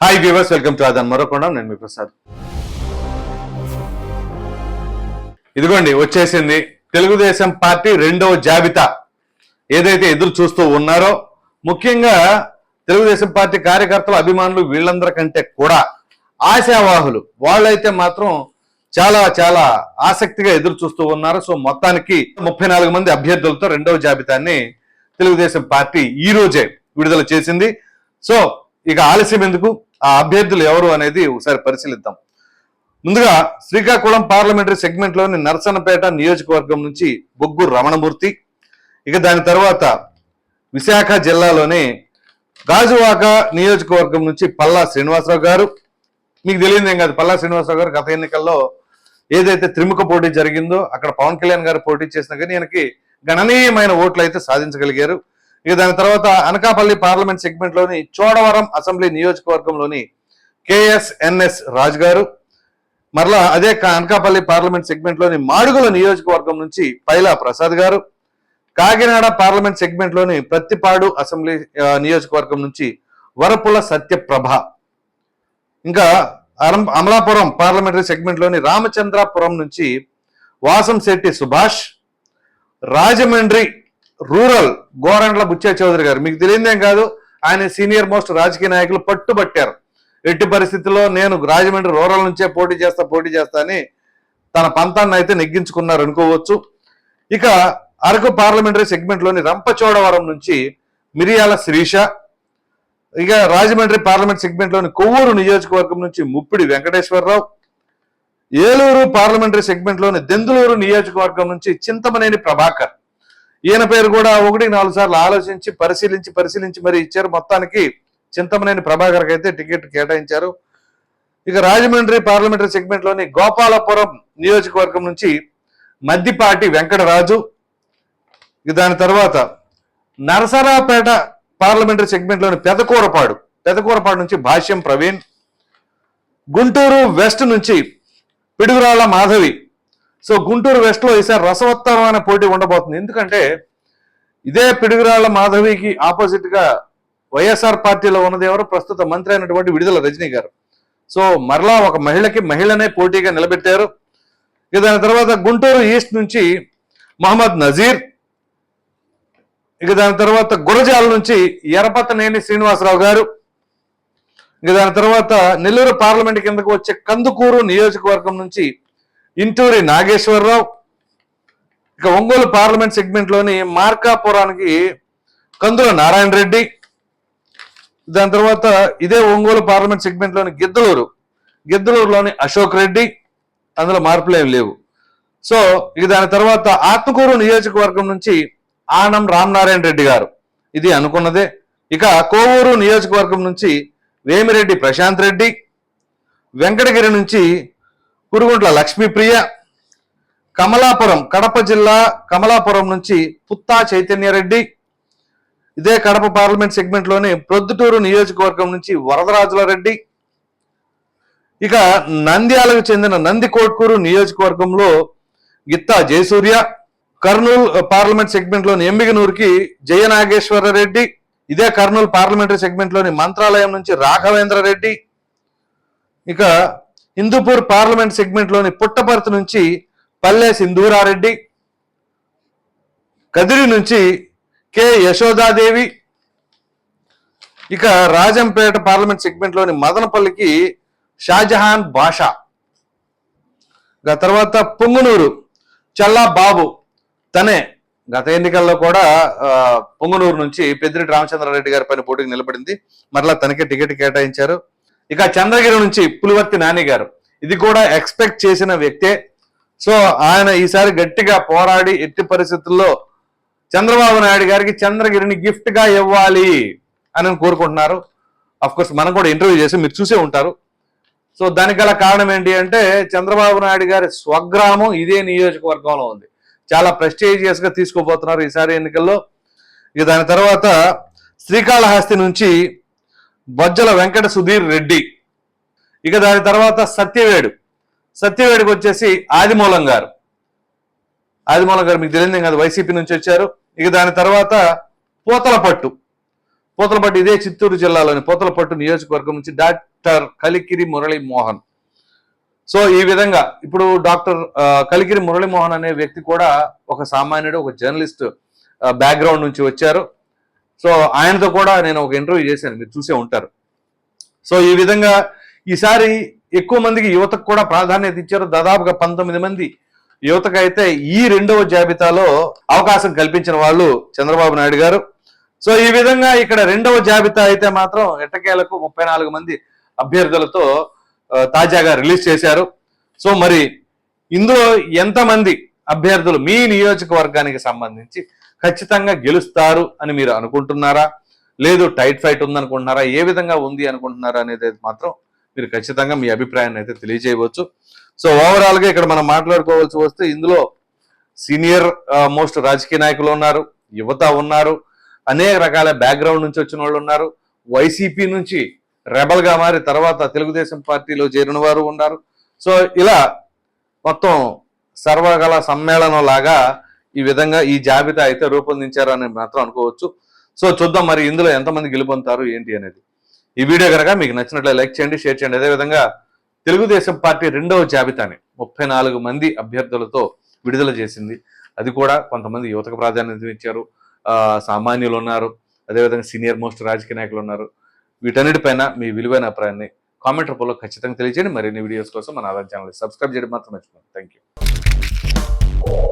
Hi viewers welcome to అదన్ మరొకొండ నేను మీ ప్రసాద్. ఇదిగోండి వచ్చేసింది తెలుగుదేశం పార్టీ రెండవ జాబితా. ఏదైతే ఎదురు చూస్తూ ఉన్నారో ముఖ్యంగా తెలుగుదేశం పార్టీ కార్యకర్తలు అభిమానులు వీళ్ళందరికంటే కూడా ఆశావాహులు. వాళ్ళైతే మాత్రం చాలా చాలా ఆసక్తిగా ఎదురు చూస్తూ ఉన్నారు. సో మొత్తానికి ముప్పై నాలుగు మంది అభ్యర్థులతో రెండవ జాబితాని తెలుగుదేశం పార్టీ ఈ రోజే విడుదల చేసింది. సో ఇక ఆలస్యం ఎందుకు? ఆ అభ్యర్థులు ఎవరు అనేది ఒకసారి పరిశీలిద్దాం. ముందుగా శ్రీకాకుళం పార్లమెంటరీ సెగ్మెంట్లోని నియోజకవర్గం నుంచి బొగ్గు రమణమూర్తి ఇక దాని తర్వాత విశాఖ జిల్లాలోని గాజువాక నియోజకవర్గం నుంచి పల్లా శ్రీనివాసరావు గారు. మీకు తెలియదేం కాదు పల్లా శ్రీనివాసరావు గారు గత ఎన్నికల్లో ఏదైతే త్రిముఖ పోటీ జరిగిందో అక్కడ పవన్ కళ్యాణ్ గారు పోటీ చేసినా కానీ ఈయనకి గణనీయమైన ఓట్లు అయితే సాధించగలిగారు. ఇక దాని తర్వాత అనకాపల్లి పార్లమెంట్ సెగ్మెంట్లోని చోడవరం అసెంబ్లీ నియోజకవర్గంలోని కేఎస్ఎన్ఎస్ రాజ్ గారు మరలా అదే అనకాపల్లి పార్లమెంట్ సెగ్మెంట్లోని మాడుగుల నియోజకవర్గం నుంచి పైలా ప్రసాద్ గారు కాకినాడ పార్లమెంట్ సెగ్మెంట్లోని ప్రత్తిపాడు అసెంబ్లీ నియోజకవర్గం నుంచి వరపుల సత్యప్రభ. ఇంకా అరం- అమలాపురం పార్లమెంటరీ సెగ్మెంట్లోని రామచంద్రాపురం నుంచి వాసం శెట్టి సుభాష్ రాజమండ్రి రూరల్ గోరంట్ల బుచ్చే చౌదరి గారు. మీకు తెలియదేం కాదు ఆయన సీనియర్ మోస్ట్ రాజకీయ నాయకులు పట్టుబట్టారు. ఎట్టి పరిస్థితుల్లో నేను రాజమండ్రి రూరల్ నుంచే పోటీ చేస్తా పోటీ చేస్తా అని తన పంతాన్ని అయితే నెగ్గించుకున్నారు అనుకోవచ్చు. ఇక అరకు పార్లమెంటరీ సెగ్మెంట్లోని రంపచోడవరం నుంచి మిరియాల శిరీష ఇక రాజమండ్రి పార్లమెంట్ సెగ్మెంట్లోని కొవ్వూరు నియోజకవర్గం నుంచి ముప్పిడి వెంకటేశ్వరరావు ఏలూరు పార్లమెంటరీ సెగ్మెంట్లోని దెందులూరు నియోజకవర్గం నుంచి చింతమనేని ప్రభాకర్. ఈయన పేరు కూడా ఒకటి నాలుగు సార్లు ఆలోచించి పరిశీలించి పరిశీలించి మరి ఇచ్చారు. మొత్తానికి చింతమనేని ప్రభాకర్ అయితే టికెట్ కేటాయించారు. ఇక రాజమండ్రి పార్లమెంటరీ సెగ్మెంట్లోని గోపాలపురం నియోజకవర్గం నుంచి మద్దిపాటి వెంకటరాజు. దాని తర్వాత నరసరాపేట పార్లమెంటరీ సెగ్మెంట్లోని పెదకూరపాడు పెదకూరపాడు నుంచి భాష్యం ప్రవీణ్. గుంటూరు వెస్ట్ నుంచి పిడుగురాల మాధవి. సో గుంటూరు వెస్ట్లో ఈసారి రసవత్తరమైన పోటీ ఉండబోతుంది. ఎందుకంటే ఇదే పిడుగురాళ్ళ మాధవికి ఆపోజిట్గా వైఎస్ఆర్ పార్టీలో ఉన్నది ఎవరు? ప్రస్తుత మంత్రి అయినటువంటి విడుదల రజనీ గారు. సో మరలా ఒక మహిళకి మహిళనే పోటీగా నిలబెట్టారు. ఇక దాని తర్వాత గుంటూరు ఈస్ట్ నుంచి మహమ్మద్ నజీర్. ఇక దాని తర్వాత గురజాల నుంచి ఎరపతనేని శ్రీనివాసరావు గారు. ఇక దాని తర్వాత నెల్లూరు పార్లమెంట్ కిందకు వచ్చే కందుకూరు నియోజకవర్గం నుంచి ఇంటూరి నాగేశ్వరరావు. ఇక ఒంగోలు పార్లమెంట్ సెగ్మెంట్లోని మార్కాపురానికి కందుల నారాయణ రెడ్డి. దాని తర్వాత ఇదే ఒంగోలు పార్లమెంట్ సెగ్మెంట్లోని గిద్దలూరు. గిద్దలూరులోని అశోక్ రెడ్డి. అందులో మార్పులు ఏమి లేవు. సో ఇక దాని తర్వాత ఆత్మకూరు నియోజకవర్గం నుంచి ఆనం రామనారాయణ రెడ్డి గారు. ఇది అనుకున్నదే. ఇక కోవూరు నియోజకవర్గం నుంచి వేమిరెడ్డి ప్రశాంత్ రెడ్డి. వెంకటగిరి నుంచి కురుగుంట్ల లక్ష్మీప్రియ కమలాపురం కడప జిల్లా కమలాపురం నుంచి పుత్తా చైతన్యరెడ్డి. ఇదే కడప పార్లమెంట్ సెగ్మెంట్లోని ప్రొద్దుటూరు నియోజకవర్గం నుంచి వరదరాజుల రెడ్డి ఇక నంద్యాలకు చెందిన నందికోట్కూరు నియోజకవర్గంలో గిత్తా జయసూర్య కర్నూలు పార్లమెంట్ సెగ్మెంట్లోని ఎంబిగనూరుకి జయ రెడ్డి ఇదే కర్నూలు పార్లమెంటరీ సెగ్మెంట్లోని మంత్రాలయం నుంచి రాఘవేంద్ర రెడ్డి ఇక హిందూపూర్ పార్లమెంట్ సెగ్మెంట్లోని పుట్టపర్తి నుంచి పల్లె సింధూరారెడ్డి కదిరి నుంచి కె యశోదాదేవి ఇక రాజంపేట పార్లమెంట్ సెగ్మెంట్లోని మదనపల్లికి షాజహాన్ బాషా. ఇక తర్వాత పొంగునూరు చల్లా బాబు తనే. గత ఎన్నికల్లో కూడా పొంగునూరు నుంచి పెద్దిరెడ్డి రామచంద్రారెడ్డి గారి పైన పోటీకి నిలబడింది. మరలా తనకే టికెట్ కేటాయించారు. ఇక చంద్రగిరి నుంచి పులివర్తి నాని గారు. ఇది కూడా ఎక్స్పెక్ట్ చేసిన వ్యక్తే. సో ఆయన ఈసారి గట్టిగా పోరాడి ఎట్టి పరిస్థితుల్లో చంద్రబాబు నాయుడు గారికి చంద్రగిరిని గిఫ్ట్గా ఇవ్వాలి అని కోరుకుంటున్నారు. అఫ్ కోర్స్ మనం కూడా ఇంటర్వ్యూ చేసి మీరు చూసే ఉంటారు. సో దానికి గల కారణం ఏంటి అంటే చంద్రబాబు నాయుడు గారి స్వగ్రామం ఇదే నియోజకవర్గంలో ఉంది. చాలా ప్రెస్టేజియస్గా తీసుకోబోతున్నారు ఈసారి ఎన్నికల్లో. ఇక దాని తర్వాత శ్రీకాళహస్తి నుంచి బొజ్జల వెంకట సుధీర్ రెడ్డి. ఇక దాని తర్వాత సత్యవేడు. సత్యవేడికి వచ్చేసి ఆదిమూలం గారు. ఆదిమూలం గారు మీకు తెలియదు కదా వైసీపీ నుంచి వచ్చారు. ఇక దాని తర్వాత పూతలపట్టు. పూతలపట్టు ఇదే చిత్తూరు జిల్లాలోని పూతలపట్టు నియోజకవర్గం నుంచి డాక్టర్ కలికిరి మురళీ మోహన్. సో ఈ విధంగా ఇప్పుడు డాక్టర్ కలికిరి మురళీమోహన్ అనే వ్యక్తి కూడా ఒక సామాన్యుడు ఒక జర్నలిస్ట్ బ్యాక్గ్రౌండ్ నుంచి వచ్చారు. సో ఆయనతో కూడా నేను ఒక ఇంటర్వ్యూ చేశాను. మీరు చూసే ఉంటారు. సో ఈ విధంగా ఈసారి ఎక్కువ మందికి యువతకు కూడా ప్రాధాన్యత ఇచ్చారు. దాదాపుగా పంతొమ్మిది మంది యువతకు అయితే ఈ రెండవ జాబితాలో అవకాశం కల్పించిన వాళ్ళు చంద్రబాబు నాయుడు గారు. సో ఈ విధంగా ఇక్కడ రెండవ జాబితా అయితే మాత్రం ఎట్టకేలకు ముప్పై నాలుగు మంది అభ్యర్థులతో తాజాగా రిలీజ్ చేశారు. సో మరి ఇందులో ఎంతమంది అభ్యర్థులు మీ నియోజకవర్గానికి సంబంధించి ఖచ్చితంగా గెలుస్తారు అని మీరు అనుకుంటున్నారా? లేదు టైట్ ఫైట్ ఉందనుకుంటున్నారా? ఏ విధంగా ఉంది అనుకుంటున్నారా అనేది అయితే మాత్రం మీరు ఖచ్చితంగా మీ అభిప్రాయాన్ని అయితే తెలియజేయవచ్చు. సో ఓవరాల్గా ఇక్కడ మనం మాట్లాడుకోవాల్సి వస్తే ఇందులో సీనియర్ మోస్ట్ రాజకీయ నాయకులు ఉన్నారు యువత ఉన్నారు అనేక రకాల బ్యాక్గ్రౌండ్ నుంచి వచ్చిన వాళ్ళు ఉన్నారు. వైసీపీ నుంచి రెబల్గా మారి తర్వాత తెలుగుదేశం పార్టీలో చేరిన వారు ఉన్నారు. సో ఇలా మొత్తం సర్వకళ సమ్మేళనం లాగా ఈ విధంగా ఈ జాబితా అయితే రూపొందించారు అని మాత్రం అనుకోవచ్చు. సో చూద్దాం మరి ఇందులో ఎంతమంది గెలుపొందుతారు ఏంటి అనేది. ఈ వీడియో కనుక మీకు నచ్చినట్లయితే లైక్ చేయండి షేర్ చేయండి. అదేవిధంగా తెలుగుదేశం పార్టీ రెండవ జాబితాని ముప్పై నాలుగు మంది అభ్యర్థులతో విడుదల చేసింది. అది కూడా కొంతమంది యువతకు ప్రాధాన్యత ఇచ్చారు. సామాన్యులు ఉన్నారు. అదేవిధంగా సీనియర్ మోస్ట్ రాజకీయ నాయకులు ఉన్నారు. వీటన్నిటిపైన మీ విలువైన అభిప్రాయాన్ని కామెంట్ రూపంలో ఖచ్చితంగా తెలియజేయండి. మరిన్ని వీడియోస్ కోసం మన ఆధార్ ఛానల్ సబ్స్క్రైబ్ చేయడం మాత్రం మర్చిపోండి థ్యాంక్ యూ